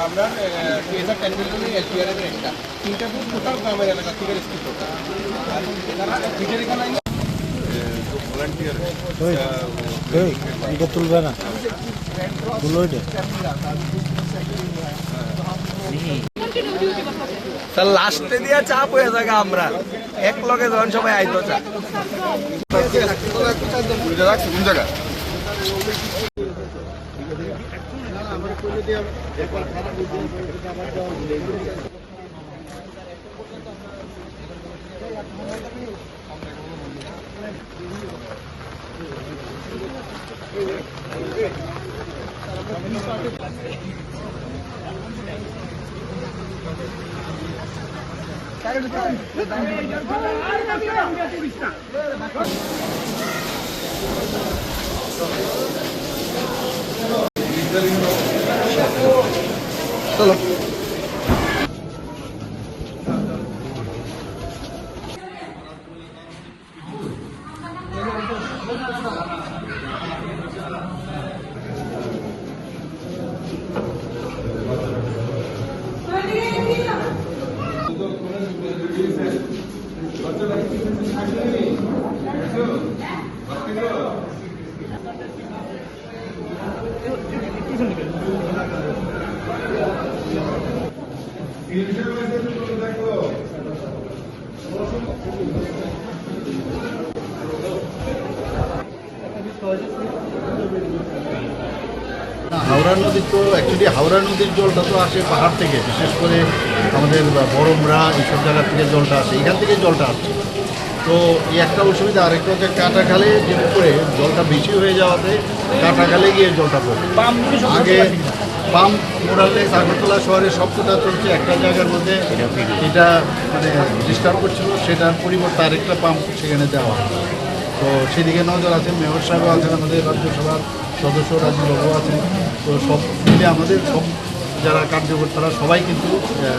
আপনার TSR ten million LPR একটা তিনটা বুথ টোটাল গ্রামের এলাকা থেকে রেস্কিউ করতে এটা তুলবে না তুলো এটা লাস্টে দিয়া চাপ হয়ে যাবে আমরা। এক লগে যখন সবাই আইতো চা। কোন জায়গা Solo. Gracias. হাওড়া নদী তো অ্যাকচুয়ালি হাওড়া নদীর জলটা তো আসে পাহাড় থেকে, বিশেষ করে আমাদের বরমরা এইসব জায়গা থেকে জলটা আসে, এখান থেকে জলটা আসছে। তো এই একটা অসুবিধা আরেকটা হচ্ছে কাটাখালে যে করে জলটা বেশি হয়ে যাওয়াতে কাটাখালে গিয়ে জলটা পড়ে। আগে পাম্প মোড়ালে আগরতলা শহরে সব সবকটা চলছে, একটা জায়গার মধ্যে এটা মানে ডিস্টার্ব করছিল, সেটার পরিবর্তে আরেকটা পাম্প সেখানে দেওয়া হয়। তো সেদিকে নজর আছে, মেয়র সাহেবও আছেন আমাদের রাজ্যসভার সদস্য রাজীববাবু আছেন তো সব মিলে আমাদের সব যারা কার্যকর্তারা সবাই কিন্তু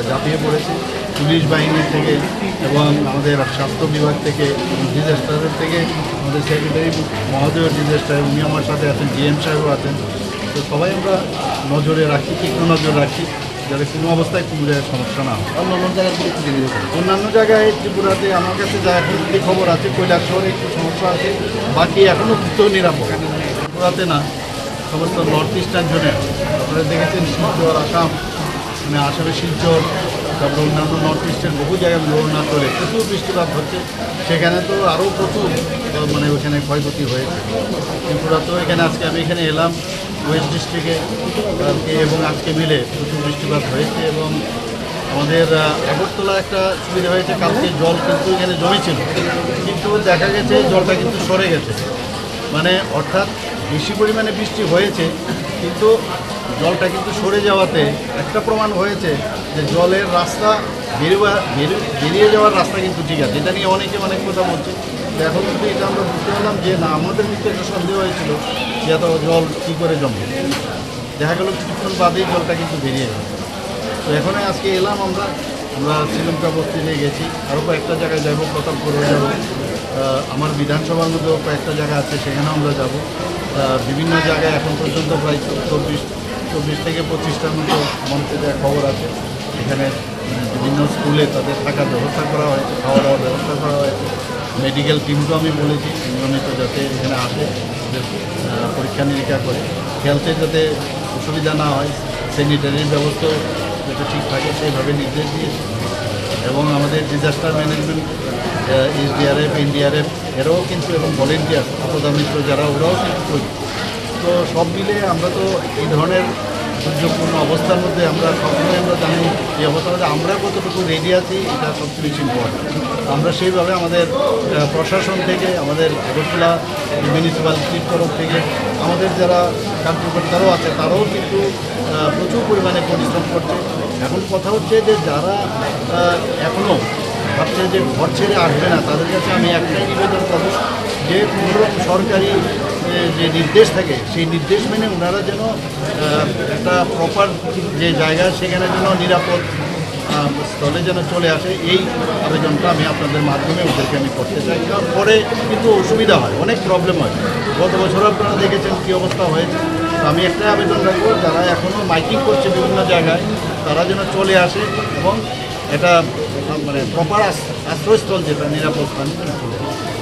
ঝাঁপিয়ে পড়েছে। পুলিশ বাহিনী থেকে এবং আমাদের স্বাস্থ্য বিভাগ থেকে ডিজাস্টারের থেকে আমাদের সেক্রেটারি মহোদয় ডিজাস্টার উনি আমার সাথে আছেন ডিএম সাহেবও আছেন। তো সবাই আমরা নজরে রাখি, তীক্ষ্ণ নজর রাখি। যাতে কোনো অবস্থায় জায়গায় সমস্যা না হয়। অন্য অন্য জায়গায় অন্যান্য জায়গায় ত্রিপুরাতে আমার কাছে যা এখন যে খবর আছে কৈলাস শহরে একটু সমস্যা আছে বাকি এখনও তো নিরাপদ। ত্রিপুরাতে না সমস্ত নর্থ ইস্টার্ন জোনে আপনারা দেখেছেন শিলচর আসাম মানে আসামে শিলচর তারপরে অন্যান্য নর্থ ইস্টের বহু জায়গায় অরুণাচলে প্রচুর বৃষ্টিপাত হচ্ছে। সেখানে তো আরও প্রচুর মানে ওখানে ক্ষয়ক্ষতি হয়েছে। ত্রিপুরা তো এখানে আজকে আমি এখানে এলাম। ওয়েস্ট ডিস্ট্রিক্টে এবং আজকে মিলে প্রচুর বৃষ্টিপাত হয়েছে এবং আমাদের আগরতলা একটা সুবিধা হয়েছে, কালকে জল কিন্তু এখানে জমেছিল। কিন্তু দেখা গেছে জলটা কিন্তু সরে গেছে। মানে অর্থাৎ বেশি পরিমাণে বৃষ্টি হয়েছে, কিন্তু জলটা কিন্তু সরে যাওয়াতে একটা প্রমাণ হয়েছে যে জলের রাস্তা বেরোয়া, বেরো- বেরিয়ে যাওয়ার রাস্তা কিন্তু ঠিক আছে। এটা নিয়ে অনেকে অনেক কথা বলছে। এখন কিন্তু এটা আমরা বুঝতে পারলাম যে না, আমাদের কিন্তু একটা সন্দেহ হয়েছিল যে এত জল কী করে জমবে। দেখা গেল কিছুক্ষণ বাদেই জলটা কিন্তু বেরিয়ে গেল। তো এখন আজকে এলাম আমরা আমরা শ্রীলঙ্কা বস্তিতে গেছি। আরও কয়েকটা জায়গায় যাব প্রতাপপুরে যাব। আমার বিধানসভার মধ্যেও কয়েকটা জায়গা আছে, সেখানেও আমরা যাব। বিভিন্ন জায়গায় এখন পর্যন্ত প্রায় চব্বিশ চব্বিশ থেকে পঁচিশটার মতো মন্ত্রীদের খবর আছে। এখানে বিভিন্ন স্কুলে তাদের থাকার ব্যবস্থা করা হয়েছে খাওয়া দাওয়ার ব্যবস্থা করা হয়েছে মেডিকেল টিমকেও আমি বলেছি নিয়মিত যাতে এখানে আসে পরীক্ষা নিরীক্ষা করে। হেলথের যাতে অসুবিধা না হয়, স্যানিটারির ব্যবস্থাও যাতে ঠিক থাকে, সেইভাবে নির্দেশ দিয়েছি। এবং আমাদের ডিজাস্টার ম্যানেজমেন্ট এসডিআরএফ, এনডিআরএফ, এরাও কিন্তু, এবং ভলেন্টিয়ার আপদা মিত্র যারা, ওরাও কিন্তু তো সব মিলে আমরা তো এই ধরনের দুর্যোগপূর্ণ অবস্থার মধ্যে আমরা সবসময় আমরা জানি এই অবস্থার মধ্যে আমরা কতটুকু রেডি আছি, এটা সবচেয়ে বেশি ইম্পর্টেন্ট আমরা সেইভাবে আমাদের প্রশাসন থেকে, আমাদের আগরতলা মিউনিসিপ্যালিটির তরফ থেকে, আমাদের যারা কার্যকর্তারাও আছে, তারাও কিন্তু প্রচুর পরিমাণে পরিশ্রম করছে। এখন কথা হচ্ছে যে যারা এখনও ভাবছে যে ঘর ছেড়ে আসবে না, তাদের কাছে আমি একটাই নিবেদন করব যে কোনোরকম সরকারি যে নির্দেশ থাকে, সেই নির্দেশ মেনে ওনারা যেন একটা প্রপার যে জায়গা, সেখানে যেন নিরাপদ স্থলে যেন চলে আসে, এই আবেদনটা আমি আপনাদের মাধ্যমে ওদেরকে আমি করতে চাই। পরে কিন্তু অসুবিধা হয়, অনেক প্রবলেম হয়। গত বছর আপনারা দেখেছেন কী অবস্থা হয়েছে। আমি একটাই আবেদন রাখব, যারা এখনও মাইকিং করছে বিভিন্ন জায়গায়, তারা যেন চলে আসে এবং এটা মানে প্রপার আশ্রয়স্থল যেটা, নিরাপদ স্থান